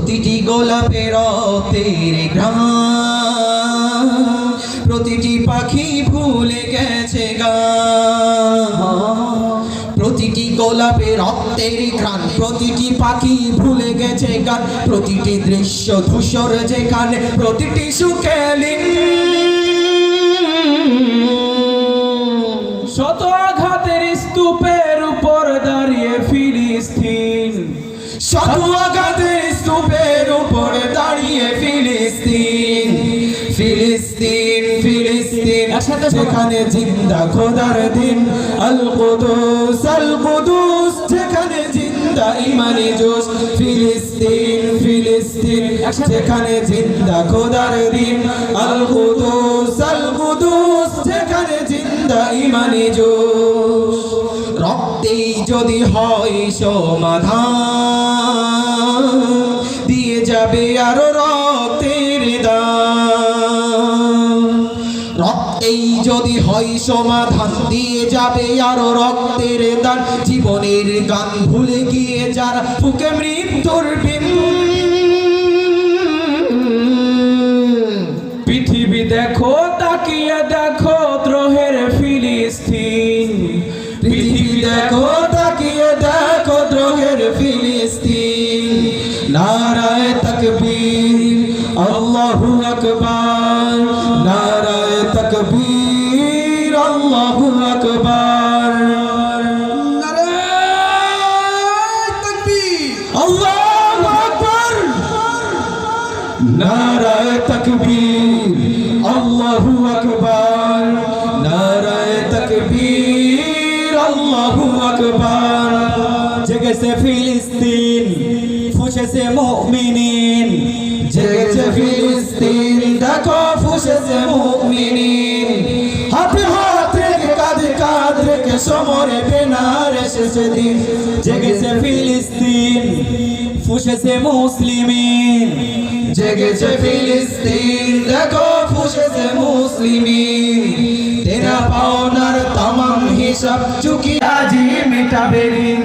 প্রতিটি গোলাপের রক্তের গ্রাম প্রতিটি পাখি ভুলে গেছে গান প্রতিটি গোলাপে রক্তের ঘ্রাণ, প্রতিটি পাখি ভুলে গেছে গান, প্রতিটি দৃশ্য ধূসর যেখানে প্রতিটি সুখেলিন শত আঘাতের স্তূপের উপর দাঁড়িয়ে ফিলিস্তিন। শত আঘাতের স্তূপের উপরে দাঁড়িয়ে ফিলিস্তিন ফিলিস্তিন ফিলিস্তিন। যেখানে জিন্দা খোদার দিন আল কুদুস আল কুদুস যেখানে জিন্দা ইমানি জোশ ফিলিস্তিন ফিলিস্তিন। যেখানে জিন্দা খোদার দিন আল কুদুস আল কুদুস যেখানে জিন্দা ইমানি জোশ। রক্তেই যদি হয় সমাধান, দিয়ে যাবে আরও রক্তের দান। রক্তেই যদি হয় সমাধান, দিয়ে যাবে আরও রক্তের দান। জীবনের গান ভুলে গিয়ে যারা ফুকে মৃত্যুর আল্লাহু আকবার নারায় তকবীর আল্লাহু আকবার। নারায় তকবীর। আল্লাহু আকবার। নারায় তকবীর আল্লাহু আকবার। নারায় তকবীর আল্লাহু আকবার। জেগেছে ফিলিস্তিন ফুসেছে মুমিনিন। জেগেছে ফিলিস্তিন, দেখো ফুসেছে মুমিনিন। হাতে হাত রেখে, কাঁধে কাঁধ রেখে সমরে বেনার এসেছে দিন। জেগেছে ফিলিস্তিন, ফুসেছে মুসলিমিন। জেগেছে ফিলিস্তিন, দেখো ফুসেছে মুসলিমিন। তেরা পাওনার তামাম হিসাব চুকি আজি মেটাবে ঋণ।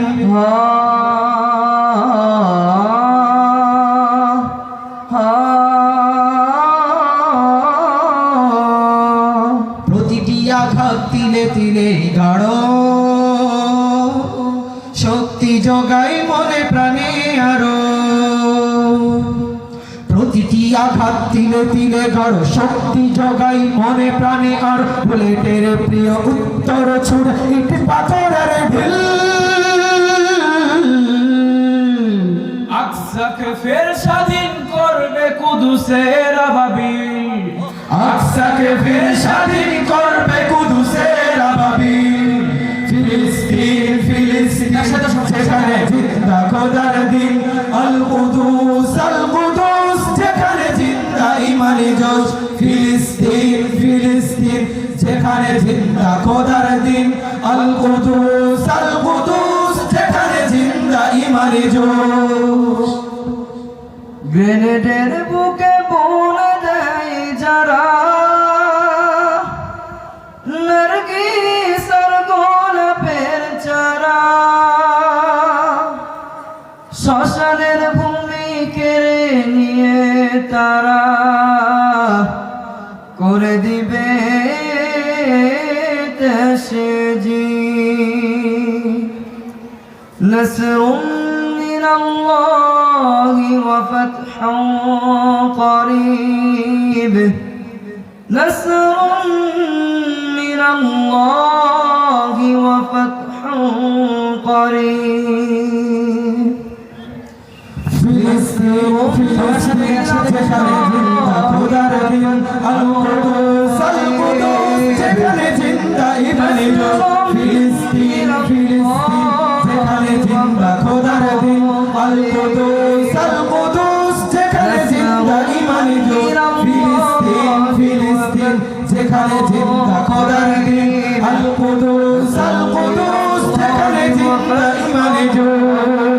আঘাত তিলে তিলে গাঢ় শক্তি যোগাই মনে প্রাণে আরও। প্রতিটি আঘাত তিলে তিলে গাঢ় শক্তি যোগাই মনে প্রাণে আর। বুলেটের প্রিয় উত্তর ছুড় ইট পাথরের ঢিল। ফের স্বাধীন করবে কুদুসের আবাবিল। আকসাকে খোদার দিন আল কুদুস যেখানে জিন্দা ইমানি জোশ, ফিলিস্তিন ফিলিস্তিন, যেখানে জিন্দা খোদার দিন যেখানে জিন্দা ইমানি জোশ। গ্রেনেডের বুকে বলে দেয় যারা শ্মশানের ভূমি কেড়ে নিয়ে তারা করে দিবে দেশে জি نصر من الله وفتح قريب نصر من الله وفتح قريب যেখানে চিন্তা করার দিন আল কুদুস আল কুদুস যেখানে চিন্তা ইমানে জোর